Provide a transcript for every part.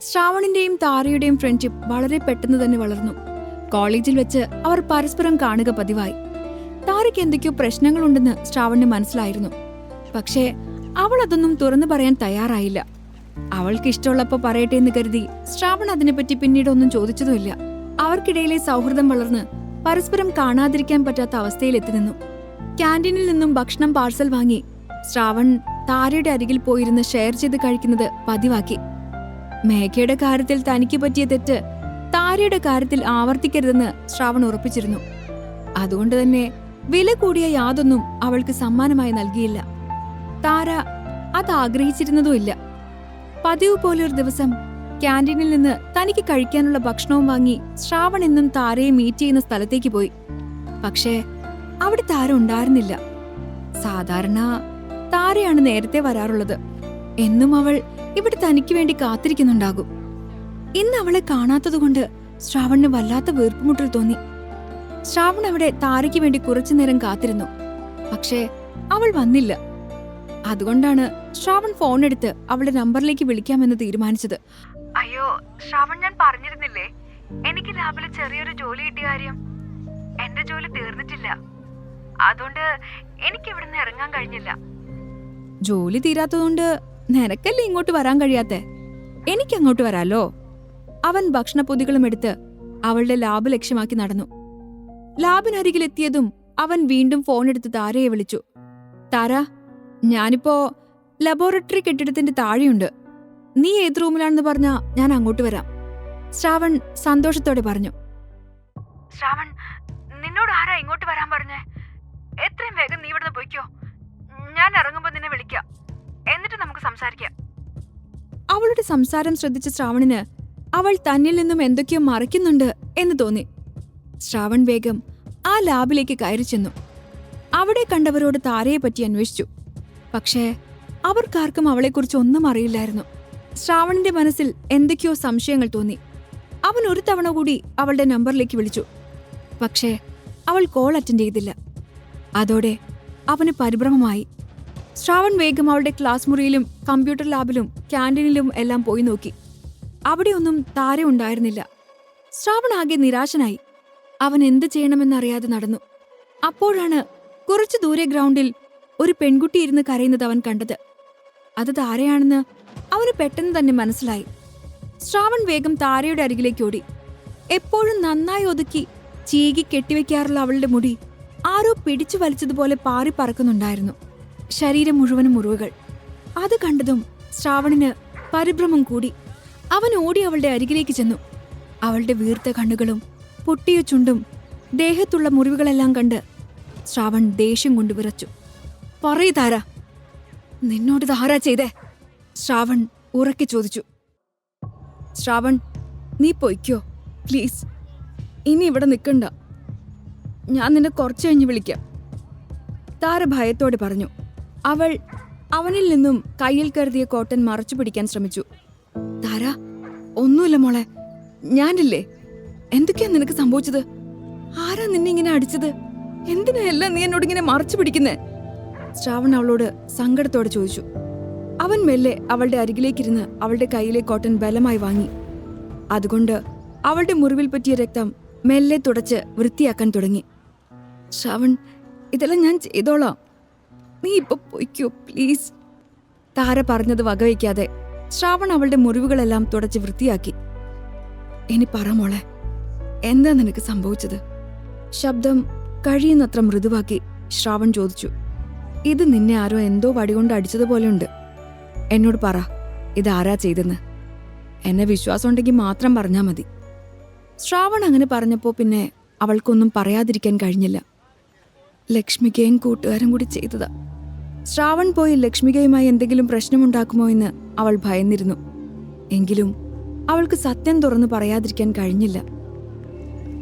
ശ്രാവണിന്റെയും താരയുടെയും friendship വളരെ പെട്ടെന്ന് തന്നെ വളർന്നു. കോളേജിൽ വെച്ച് അവർ പരസ്പരം കാണുക പതിവായി. താരയ്ക്ക് എന്തൊക്കെയോ പ്രശ്നങ്ങളുണ്ടെന്ന് ശ്രാവണിന് മനസ്സിലായിരുന്നു. പക്ഷേ അവൾ അതൊന്നും തുറന്നു പറയാൻ തയ്യാറായില്ല. അവൾക്ക് ഇഷ്ടമുള്ളപ്പോ പറയട്ടെ എന്ന് കരുതി ശ്രാവൺ അതിനെപ്പറ്റി പിന്നീട് ഒന്നും ചോദിച്ചതുമില്ല. അവർക്കിടയിലെ സൗഹൃദം വളർന്ന് പരസ്പരം കാണാതിരിക്കാൻ പറ്റാത്ത അവസ്ഥയിലെത്തി നിന്നു. ക്യാന്റീനിൽ നിന്നും ഭക്ഷണം പാഴ്സൽ വാങ്ങി ശ്രാവൺ താരയുടെ അരികിൽ പോയിരുന്ന് ഷെയർ ചെയ്ത് കഴിക്കുന്നത് പതിവാക്കി. മേഘയുടെ കാര്യത്തിൽ തനിക്ക് പറ്റിയ തെറ്റ് താരയുടെ കാര്യത്തിൽ ആവർത്തിക്കരുതെന്ന് ശ്രാവൺ ഉറപ്പിച്ചിരുന്നു. അതുകൊണ്ട് തന്നെ വില കൂടിയ യാതൊന്നും അവൾക്ക് സമ്മാനമായി നൽകിയില്ല. താര അത് ആഗ്രഹിച്ചിരുന്നതുമില്ല പതിവ് പോലെ ഒരു ദിവസം ക്യാന്റീനിൽ നിന്ന് തനിക്ക് കഴിക്കാനുള്ള ഭക്ഷണവും വാങ്ങി ശ്രാവൺ എന്നും താരയെ മീറ്റ് ചെയ്യുന്ന സ്ഥലത്തേക്ക് പോയി. പക്ഷേ അവിടെ താര ഉണ്ടായിരുന്നില്ല. സാധാരണ താരയാണ് നേരത്തെ വരാറുള്ളത്. എന്നും അവൾ ഇവിടെ തനിക്ക് വേണ്ടി കാത്തിരിക്കുന്നുണ്ടാകും. ഇന്ന് അവളെ കാണാത്തതുകൊണ്ട് ശ്രാവണിന് വല്ലാത്ത വീർപ്പുമുട്ടൽ തോന്നി. ശ്രാവൺ അവിടെ താരയ്ക്ക് വേണ്ടി കുറച്ചു നേരം കാത്തിരുന്നു. പക്ഷേ അവൾ വന്നില്ല. അതുകൊണ്ടാണ് ശ്രാവൺ ഫോൺ എടുത്ത് അവളുടെ നമ്പറിലേക്ക് വിളിക്കാമെന്ന് തീരുമാനിച്ചത്. അയ്യോ ശ്രാവൺ ഞാൻ പറഞ്ഞിരുന്നില്ലേ? എനിക്ക് രാവിലെ ചെറിയൊരു ജോലി കിട്ടിയ കാര്യം. എന്റെ ജോലി തീർന്നിട്ടില്ല. അതുകൊണ്ട് എനിക്ക് ഇവിടുന്ന് ഇറങ്ങാൻ കഴിഞ്ഞില്ല. ജോലി തീരാത്തതുകൊണ്ട് നിനക്കല്ലേ ഇങ്ങോട്ട് വരാൻ കഴിയാത്തെ? എനിക്ക് അങ്ങോട്ട് വരാലോ? അവൻ ഭക്ഷണപ്പൊതികളും എടുത്ത് അവളുടെ ലാബ് ലക്ഷ്യമാക്കി നടന്നു. ലാബിനരികിലെത്തിയതും അവൻ വീണ്ടും ഫോണെടുത്ത് താരയെ വിളിച്ചു. താര ഞാനിപ്പോ ലബോറട്ടറി കെട്ടിടത്തിന്റെ താഴെയുണ്ട്. നീ ഏത് റൂമിലാണെന്ന് പറഞ്ഞാ ഞാൻ അങ്ങോട്ട് വരാം. ശ്രാവൺ സന്തോഷത്തോടെ പറഞ്ഞു. ശ്രാവൺ നിന്നോട് ആരാ ഇങ്ങോട്ട് വരാൻ പറഞ്ഞേ? എത്രയും വേഗം നീ ഇവിടുന്ന് പോയിക്കോ. ഞാൻ ഇറങ്ങുമ്പോ നിന്നെ വിളിക്കാം. അവളുടെ സംസാരം ശ്രദ്ധിച്ച ശ്രാവണിന് അവൾ തന്നിൽ നിന്നും എന്തൊക്കെയോ മറയ്ക്കുന്നുണ്ട് എന്ന് തോന്നി. ശ്രാവൺ വേഗം ആ ലാബിലേക്ക് കയറി ചെന്നു. അവിടെ കണ്ടവരോട് താരയെ പറ്റി അന്വേഷിച്ചു. പക്ഷേ അവർക്കാർക്കും അവളെക്കുറിച്ച് ഒന്നും അറിയില്ലായിരുന്നു. ശ്രാവണിന്റെ മനസ്സിൽ എന്തൊക്കെയോ സംശയങ്ങൾ തോന്നി. അവൻ ഒരു തവണ കൂടി അവളുടെ നമ്പറിലേക്ക് വിളിച്ചു. പക്ഷേ അവൾ കോൾ അറ്റൻഡ് ചെയ്തില്ല. അതോടെ അവന് പരിഭ്രമമായി. ശ്രാവൺ വേഗം അവളുടെ ക്ലാസ് മുറിയിലും കമ്പ്യൂട്ടർ ലാബിലും ക്യാന്റീനിലും എല്ലാം പോയി നോക്കി. അവിടെയൊന്നും താര ഉണ്ടായിരുന്നില്ല. ശ്രാവൺ ആകെ നിരാശനായി. അവൻ എന്ത് ചെയ്യണമെന്നറിയാതെ നടന്നു. അപ്പോഴാണ് കുറച്ചു ദൂരെ ഗ്രൗണ്ടിൽ ഒരു പെൺകുട്ടി ഇരുന്ന് കരയുന്നത് അവൻ കണ്ടത്. അത് താരയാണെന്ന് അവന് പെട്ടെന്ന് തന്നെ മനസ്സിലായി. ശ്രാവൺ വേഗം താരയുടെ അരികിലേക്ക് ഓടി. എപ്പോഴും നന്നായി ഒതുക്കി ചീകി കെട്ടിവെക്കാറുള്ള അവളുടെ മുടി ആരോ പിടിച്ചു വലിച്ചതുപോലെ പാറി പറക്കുന്നുണ്ടായിരുന്നു. ശരീരം മുഴുവനും മുറിവുകൾ. അത് കണ്ടതും ശ്രാവണിന് പരിഭ്രമം കൂടി. അവൻ ഓടി അവളുടെ അരികിലേക്ക് ചെന്നു. അവളുടെ വീർത്ത കണ്ണുകളും പൊട്ടിയ ചുണ്ടും ദേഹത്തുള്ള മുറിവുകളെല്ലാം കണ്ട് ശ്രാവൺ ദേഷ്യം കൊണ്ട് വിറച്ചു. പറയ് താര നിന്നോട് ധാരാ ചെയ്തേ? ശ്രാവൺ ഉറക്കി ചോദിച്ചു. ശ്രാവൺ നീ പൊയ്ക്കോ പ്ലീസ്. ഇനി ഇവിടെ നിൽക്കണ്ട ഞാൻ നിന്നെ കുറച്ച് കഴിഞ്ഞ് വിളിക്കാം. താര ഭയത്തോടെ പറഞ്ഞു. അവൾ അവനിൽ നിന്നും കയ്യിൽ കരുതിയ കോട്ടൻ മറച്ചു പിടിക്കാൻ ശ്രമിച്ചു. താര ഒന്നുമില്ല മോളെ. ഞാനില്ലേ? എന്തൊക്കെയാ നിനക്ക് സംഭവിച്ചത്? ആരാ നിന്നെ ഇങ്ങനെ അടിച്ചത്? എന്തിനാ എല്ലാം നീ എന്നോട് ഇങ്ങനെ മറച്ചു പിടിക്കുന്നേ? ശ്രാവൺ അവളോട് സങ്കടത്തോടെ ചോദിച്ചു. അവൻ മെല്ലെ അവളുടെ അരികിലേക്കിരുന്ന് അവളുടെ കയ്യിലെ കോട്ടൺ ബലമായി വാങ്ങി. അതുകൊണ്ട് അവളുടെ മുറിവിൽ പറ്റിയ രക്തം മെല്ലെ തുടച്ച് വൃത്തിയാക്കാൻ തുടങ്ങി. ശ്രാവൺ ഇതെല്ലാം ഞാൻ ചെയ്തോളാം. നീ ഇപ്പൊ പൊയ്ക്കോ പ്ലീസ് താര പറഞ്ഞത് വകവയ്ക്കാതെ ശ്രാവൺ അവളുടെ മുറിവുകളെല്ലാം തുടച്ച് വൃത്തിയാക്കി. ഇനി പറ മോളെ എന്താ നിനക്ക് സംഭവിച്ചത്? ശബ്ദം കഴിയുന്നത്ര മൃദുവാക്കി ശ്രാവൺ ചോദിച്ചു. ഇത് നിന്നെ ആരോ എന്തോ വടികൊണ്ട് അടിച്ചതുപോലെയുണ്ട്. എന്നോട് പറ ഇത് ആരാ ചെയ്തെന്ന്? എന്നെ വിശ്വാസം ഉണ്ടെങ്കിൽ മാത്രം പറഞ്ഞാൽ മതി. ശ്രാവൺ അങ്ങനെ പറഞ്ഞപ്പോൾ പിന്നെ അവൾക്കൊന്നും പറയാതിരിക്കാൻ കഴിഞ്ഞില്ല. ലക്ഷ്മികയും കൂട്ടുകാരും കൂടി ചെയ്തതാ. ശ്രാവൺ പോയി ലക്ഷ്മികയുമായി എന്തെങ്കിലും പ്രശ്നമുണ്ടാക്കുമോ എന്ന് അവൾ ഭയന്നിരുന്നു. എങ്കിലും അവൾക്ക് സത്യം തുറന്നു പറയാതിരിക്കാൻ കഴിഞ്ഞില്ല.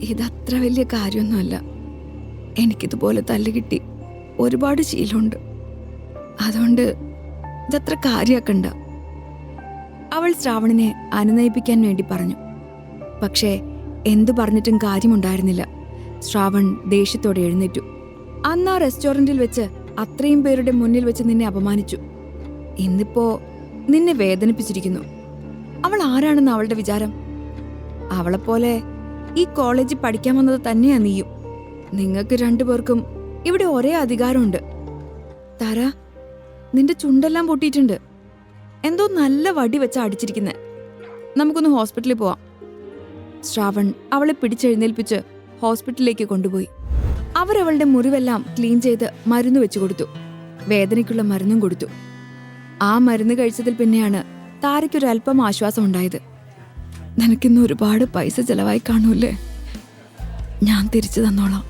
ഇതത്ര വലിയ കാര്യമൊന്നുമല്ല. എനിക്കിതുപോലെ തല്ലുകിട്ടി ഒരുപാട് ശീലമുണ്ട്. അതുകൊണ്ട് ഇതത്ര കാര്യാക്കണ്ട. അവൾ ശ്രാവണിനെ അനുനയിപ്പിക്കാൻ വേണ്ടി പറഞ്ഞു. പക്ഷേ എന്തു പറഞ്ഞിട്ടും കാര്യമുണ്ടായിരുന്നില്ല. ശ്രാവൺ ദേഷ്യത്തോടെ എഴുന്നേറ്റു. അന്ന് ആ റെസ്റ്റോറന്റിൽ വെച്ച് അത്രയും പേരുടെ മുന്നിൽ വെച്ച് നിന്നെ അപമാനിച്ചു. ഇന്നിപ്പോ നിന്നെ വേദനിപ്പിച്ചിരിക്കുന്നു. അവൾ ആരാണെന്ന് അവളുടെ വിചാരം? അവളെപ്പോലെ ഈ കോളേജിൽ പഠിക്കാൻ വന്നത് തന്നെയാ നീയും. നിങ്ങൾക്ക് രണ്ടുപേർക്കും ഇവിടെ ഒരേ അധികാരമുണ്ട്. താര നിന്റെ ചുണ്ടെല്ലാം പൊട്ടിയിട്ടുണ്ട്. എന്തോ നല്ല വടി വെച്ചാ അടിച്ചിരിക്കുന്നെ. നമുക്കൊന്ന് ഹോസ്പിറ്റലിൽ പോവാം. ശ്രാവൺ അവളെ പിടിച്ചെഴുന്നേൽപ്പിച്ച് ഹോസ്പിറ്റലിലേക്ക് കൊണ്ടുപോയി. അവരവളുടെ മുറിവെല്ലാം ക്ലീൻ ചെയ്ത് മരുന്ന് വെച്ചു കൊടുത്തു. വേദനയ്ക്കുള്ള മരുന്നും കൊടുത്തു. ആ മരുന്ന് കഴിച്ചതിൽ പിന്നെയാണ് താരയ്ക്കൊരല്പം ആശ്വാസം ഉണ്ടായത് നിനക്കിന്ന് ഒരുപാട് പൈസ ചെലവായി കാണൂല്ലേ? ഞാൻ തിരിച്ചു തന്നോളാം.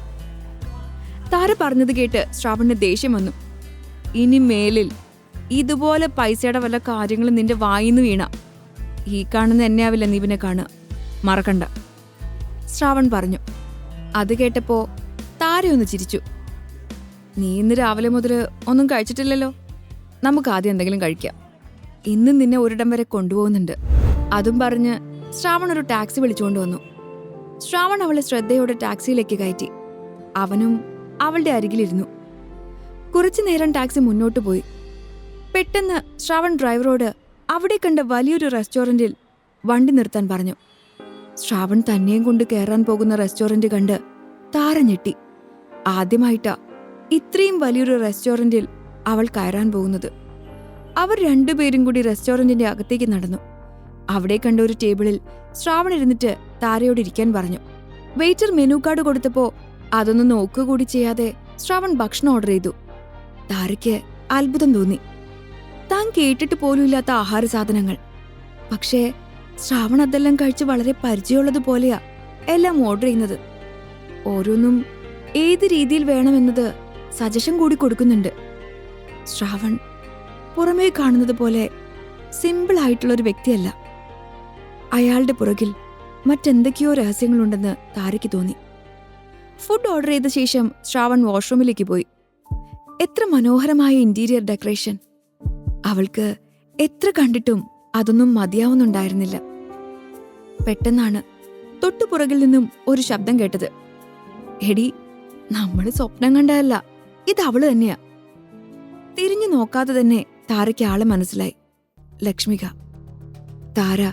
താര പറഞ്ഞത് കേട്ട് ശ്രാവണിന് ദേഷ്യം വന്നു. ഇനി മേലിൽ ഇതുപോലെ പൈസയുടെ വല്ല കാര്യങ്ങളും നിന്റെ വായിന്ന് വീണ. ഈ കാണുന്ന എന്നെ ആവില്ല നീ പിന്നെ കാണുക. മറക്കണ്ട. ശ്രാവൺ പറഞ്ഞു. അത് കേട്ടപ്പോ താരയൊന്ന് ചിരിച്ചു? നീ ഇന്ന് രാവിലെ മുതൽ ഒന്നും കഴിച്ചിട്ടില്ലല്ലോ. നമുക്ക് ആദ്യം എന്തെങ്കിലും കഴിക്കാം. ഇന്ന് നിന്നെ ഒരിടം വരെ കൊണ്ടുപോകുന്നുണ്ട്. അതും പറഞ്ഞ് ശ്രാവൺ ഒരു ടാക്സി വിളിച്ചുകൊണ്ട് വന്നു. ശ്രാവൺ അവളെ ശ്രദ്ധയോടെ ടാക്സിയിലേക്ക് കയറ്റി. അവനും അവളുടെ അരികിലിരുന്നു. കുറച്ചു നേരം ടാക്സി മുന്നോട്ട് പോയി. പെട്ടെന്ന് ശ്രാവൺ ഡ്രൈവറോട് അവിടെ കണ്ട വലിയൊരു റെസ്റ്റോറന്റിൽ വണ്ടി നിർത്താൻ പറഞ്ഞു. ശ്രാവൺ തന്നെയും കൊണ്ട് കയറാൻ പോകുന്ന റെസ്റ്റോറന്റ് കണ്ട് താര ഞെട്ടി. ആദ്യമായിട്ടാ ഇത്രയും വലിയൊരു റെസ്റ്റോറന്റിൽ അവൾ കയറാൻ പോകുന്നത്. അവർ രണ്ടുപേരും കൂടി റെസ്റ്റോറന്റിന്റെ അകത്തേക്ക് നടന്നു. അവിടെ കണ്ട ഒരു ടേബിളിൽ ശ്രാവൺ ഇരുന്നിട്ട് താരയോട് ഇരിക്കാൻ പറഞ്ഞു. വെയിറ്റർ മെനു കാർഡ് കൊടുത്തപ്പോൾ അതൊന്നും നോക്കുക കൂടി ചെയ്യാതെ ശ്രാവൺ ഭക്ഷണം ഓർഡർ ചെയ്തു. താരയ്ക്ക് അത്ഭുതം തോന്നി. താൻ കേട്ടിട്ട് പോലുമില്ലാത്ത ആഹാര സാധനങ്ങൾ. പക്ഷേ ശ്രാവൺ അതെല്ലാം കഴിച്ച് വളരെ പരിചയമുള്ളത് പോലെയാ എല്ലാം ഓർഡർ ചെയ്യുന്നത്. ഓരോന്നും ഏത് രീതിയിൽ വേണമെന്നത് സജഷൻ കൂടി കൊടുക്കുന്നുണ്ട്. ശ്രാവൺ പുറമേ കാണുന്നത് പോലെ സിമ്പിൾ ആയിട്ടുള്ള ഒരു വ്യക്തിയല്ല. അയാളുടെ പുറകിൽ മറ്റെന്തൊക്കെയോ രഹസ്യങ്ങളുണ്ടെന്ന് താരയ്ക്ക് തോന്നി. ഫുഡ് ഓർഡർ ചെയ്ത ശേഷം ശ്രാവൺ വാഷ്റൂമിലേക്ക് പോയി. എത്ര മനോഹരമായ ഇന്റീരിയർ ഡെക്കറേഷൻ അവൾക്ക് എത്ര കണ്ടിട്ടും അതൊന്നും മതിയാവുന്നുണ്ടായിരുന്നില്ല. പെട്ടെന്നാണ് തൊട്ടുപുറകിൽ നിന്നും ഒരു ശബ്ദം കേട്ടത്. എടി നമ്മൾ സ്വപ്നം കണ്ടതല്ല. ഇത് അവൾ തന്നെയാ. തിരിഞ്ഞു നോക്കാതെ തന്നെ താരയ്ക്ക് ആളെ മനസ്സിലായി. ലക്ഷ്മിക. താര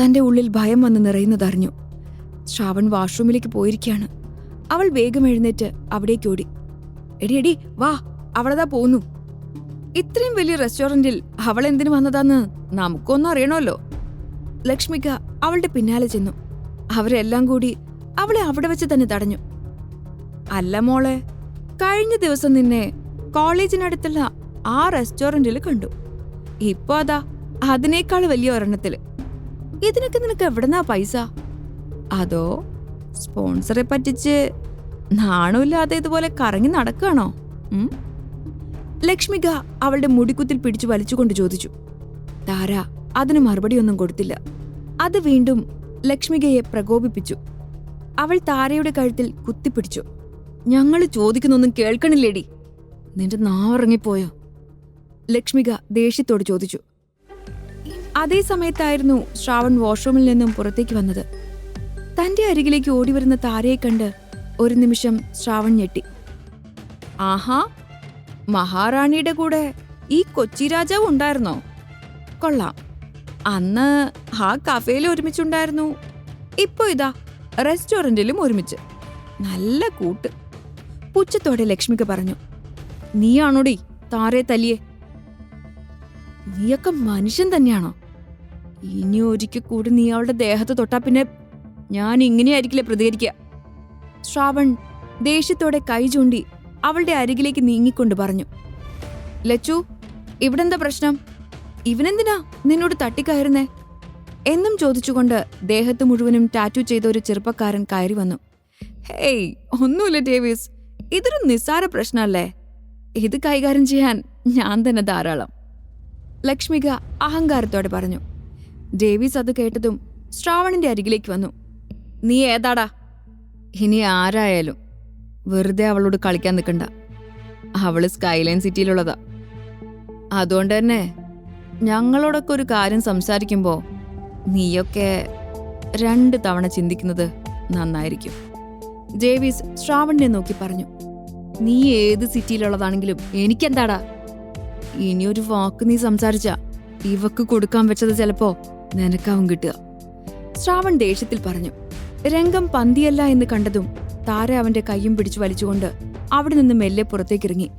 തന്റെ ഉള്ളിൽ ഭയം വന്ന് നിറയുന്നതറിഞ്ഞു ശ്രാവൺ വാഷ്റൂമിലേക്ക് പോയിരിക്കുകയാണ്. അവൾ വേഗം എഴുന്നേറ്റ് അവിടേക്ക് ഓടി. എടി എടി വാ അവളതാ പോന്നു. ഇത്രയും വലിയ റെസ്റ്റോറന്റിൽ അവൾ എന്തിനു വന്നതാന്ന് നമുക്കൊന്നും അറിയണമല്ലോ. ലക്ഷ്മിക അവളുടെ പിന്നാലെ ചെന്നു. അവരെല്ലാം കൂടി അവളെ അവിടെ വെച്ച് തന്നെ തടഞ്ഞു. അല്ല മോളെ കഴിഞ്ഞ ദിവസം നിന്നെ കോളേജിനടുത്തുള്ള ആ റെസ്റ്റോറന്റിൽ കണ്ടു. ഇപ്പൊ അതാ അതിനേക്കാൾ വലിയ ഒരെണ്ണത്തിൽ. ഇതിനൊക്കെ നിനക്ക് എവിടെന്നാ പൈസ? അതോ സ്പോൺസറെ പറ്റിച്ച് നാണുമില്ലാതെ ഇതുപോലെ കറങ്ങി നടക്കുകയാണോ? ലക്ഷ്മിക അവളുടെ മുടിക്കുത്തിൽ പിടിച്ചു വലിച്ചുകൊണ്ട് ചോദിച്ചു. താര അതിന് മറുപടിയൊന്നും കൊടുത്തില്ല. അത് വീണ്ടും ലക്ഷ്മികയെ പ്രകോപിപ്പിച്ചു. അവൾ താരയുടെ കഴുത്തിൽ കുത്തിപ്പിടിച്ചു. ഞങ്ങൾ ചോദിക്കുന്നൊന്നും കേൾക്കണില്ലേടി? നിന്റെ നാവിറങ്ങിപ്പോയോ? ലക്ഷ്മിക ദേഷ്യത്തോട് ചോദിച്ചു. അതേ സമയത്തായിരുന്നു ശ്രാവൺ വാഷ്റൂമിൽ നിന്നും പുറത്തേക്ക് വന്നത്. തന്റെ അരികിലേക്ക് ഓടിവരുന്ന താരയെ കണ്ട് ഒരു നിമിഷം ശ്രാവൺ ഞെട്ടി. ആഹാ മഹാറാണിയുടെ കൂടെ ഈ കൊച്ചി രാജാവ് ഉണ്ടായിരുന്നോ? കൊള്ളാം. അന്ന് ആ കഫേയിൽ ഒരുമിച്ചുണ്ടായിരുന്നു. ഇപ്പൊ ഇതാ റെസ്റ്റോറന്റിലും ഒരുമിച്ച്. നല്ല കൂട്ട്. പുച്ഛത്തോടെ ലക്ഷ്മിക്ക് പറഞ്ഞു നീയാണോടി താരെ തല്ലിയെ? നീയൊക്കെ മനുഷ്യൻ തന്നെയാണോ? ഇനി ഒരിക്കൽ കൂടി നീ അവളുടെ ദേഹത്ത് തൊട്ടാ പിന്നെ ഞാൻ ഇങ്ങനെയായിരിക്കില്ലേ പ്രതികരിക്കുക? ശ്രാവൺ ദേഷ്യത്തോടെ കൈ ചൂണ്ടി അവളുടെ അരികിലേക്ക് നീങ്ങിക്കൊണ്ട് പറഞ്ഞു ലച്ചു ഇവിടെന്താ പ്രശ്നം? ഇവനെന്തിനാ നിന്നോട് തട്ടിക്കയറുന്നേ? എന്നും ചോദിച്ചുകൊണ്ട് ദേഹത്ത് മുഴുവനും ടാറ്റു ചെയ്ത ഒരു ചെറുപ്പക്കാരൻ കയറി വന്നു ഹേയ് ഒന്നുമില്ല ഡേവിസ്. ഇതൊരു നിസ്സാര പ്രശ്നമല്ലേ? ഇത് കൈകാര്യം ചെയ്യാൻ ഞാൻ തന്നെ ധാരാളം. ലക്ഷ്മിക അഹങ്കാരത്തോടെ പറഞ്ഞു. ഡേവിസ് അത് കേട്ടതും ശ്രാവണിന്റെ അരികിലേക്ക് വന്നു. നീ ഏതാടാ? ഇനി ആരായാലും വെറുതെ അവളോട് കളിക്കാൻ നിൽക്കണ്ട. അവൾ സ്കൈലൈൻ സിറ്റിയിലുള്ളതാ. അതുകൊണ്ട് തന്നെ ഞങ്ങളോടൊക്കെ ഒരു കാര്യം സംസാരിക്കുമ്പോൾ നീയൊക്കെ രണ്ട് തവണ ചിന്തിക്കുന്നത് നന്നായിരിക്കും. ജേവിസ് ശ്രാവണിനെ നോക്കി പറഞ്ഞു. നീ ഏത് സിറ്റിയിലുള്ളതാണെങ്കിലും എനിക്കെന്താടാ? ഇനിയൊരു വാക്ക് നീ സംസാരിച്ച ഇവക്ക് കൊടുക്കാൻ വെച്ചത് ചിലപ്പോ നിനക്കാവും കിട്ടുക. ശ്രാവൺ ദേഷ്യത്തിൽ പറഞ്ഞു രംഗം പന്തിയല്ല എന്ന് കണ്ടതും താര അവന്റെ കൈയും പിടിച്ചു വലിച്ചുകൊണ്ട് അവിടെ നിന്ന് മെല്ലെ പുറത്തേക്കിറങ്ങി.